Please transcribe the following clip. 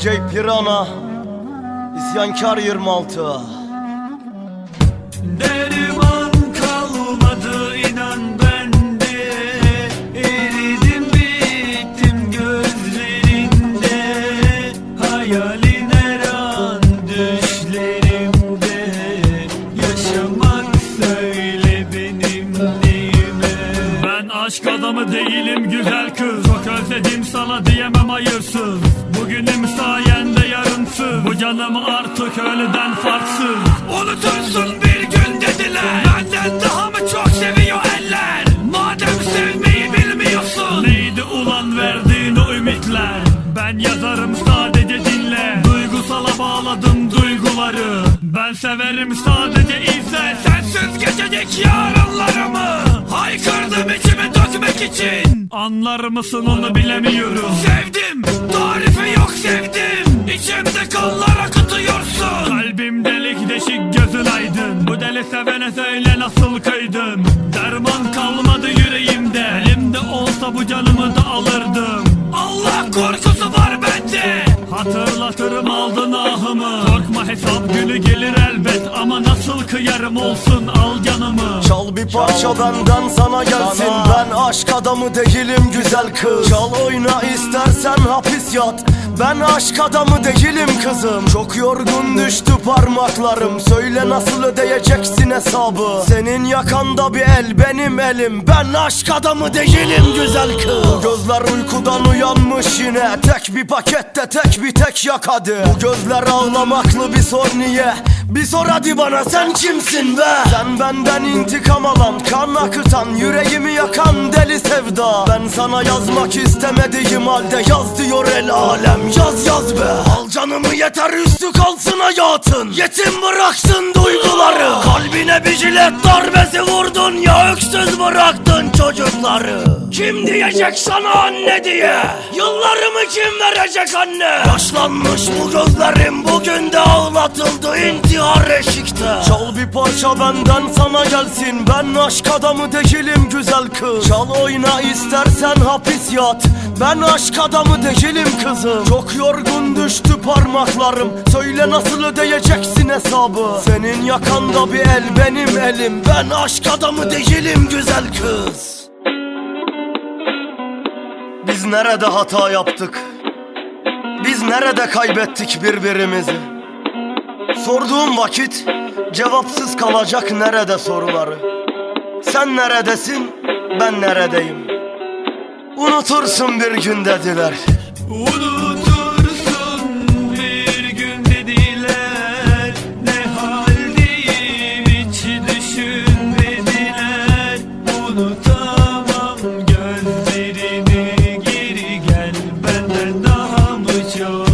DJ Pirana İsyankar 26 Derman kalmadı inan bende Eridim bittim gözlerinde. Hayalin her an düşlerimde. Yaşamak söyle benim neyime. Ben aşk adamı değilim güzel kız. Çok özledim sana diyemem hayırsız. Bugünüm Bu canım artık ölüden farksız. Unutursun bir gün dediler. Benden daha mı çok seviyor eller? Madem sevmeyi bilmiyorsun. Neydi ulan verdiğin o ümitler? Ben yazarım sadece dinle. Duygusala bağladım duyguları. Ben severim sadece izle. Sensiz geçecek yarınlarımı Haykırdım içime dökmek için. Anlar mısın onu bilemiyorum. Sevdim tarifi yok sevdim. İçimde kanlar deli sevene söyle nasıl kıydın Derman kalmadı yüreğimde Elimde olsa bu canımı da alırdım. Allah korkusu var bende. Hatırlatırım aldın ahımı. Korkma hesap günü gelir elbet. Ama nasıl kıyarım olsun al canımı bir parça benden sana gelsin. Ben aşk adamı değilim güzel kız. Çal oyna istersen hapis yat. Ben aşk adamı değilim kızım. Çok yorgun düştü parmaklarım. Söyle nasıl ödeyeceksin hesabı? Senin yakanda bir el benim elim. Ben aşk adamı değilim güzel kız. Bu gözler uykudan uyanmış yine. Tek bir pakette tek bir tek yak hadi. Bu gözler ağlamaklı bir sor niye? Bir sor hadi bana sen kimsin be? Sen benden intikam alan Kan akıtan yüreğimi yakan deli sevda. Ben sana yazmak istemediğim halde Yaz diyor el alem. Yaz yaz be. Al canımı yeter üstü kalsın hayatın. Yetim bıraksın duyguları. Kalbine bir jilet darbesi Ya öksüz bıraktın çocukları. Kim diyecek sana anne diye? Yıllarımı kim verecek anne? Yaşlanmış bu gözlerim bugün de ağlatıldı intihar eşikte. Çal bir parça benden sana gelsin Ben aşk adamı değilim güzel kız. Çal oyna istersen hapis yat Ben aşk adamı değilim kızım. Çok yorgun düştü parmaklarım Söyle nasıl ödeyeceksin hesabı? Senin yakanda bir el benim elim Ben aşk adamı değilim güzel kız Biz nerede hata yaptık? Biz nerede kaybettik birbirimizi? Sorduğum vakit cevapsız kalacak nerede soruları? Sen neredesin? Ben neredeyim? Unutursun bir gün dediler. Unutursun unutamam. Gözlerini geri gel. Benden daha mı çok?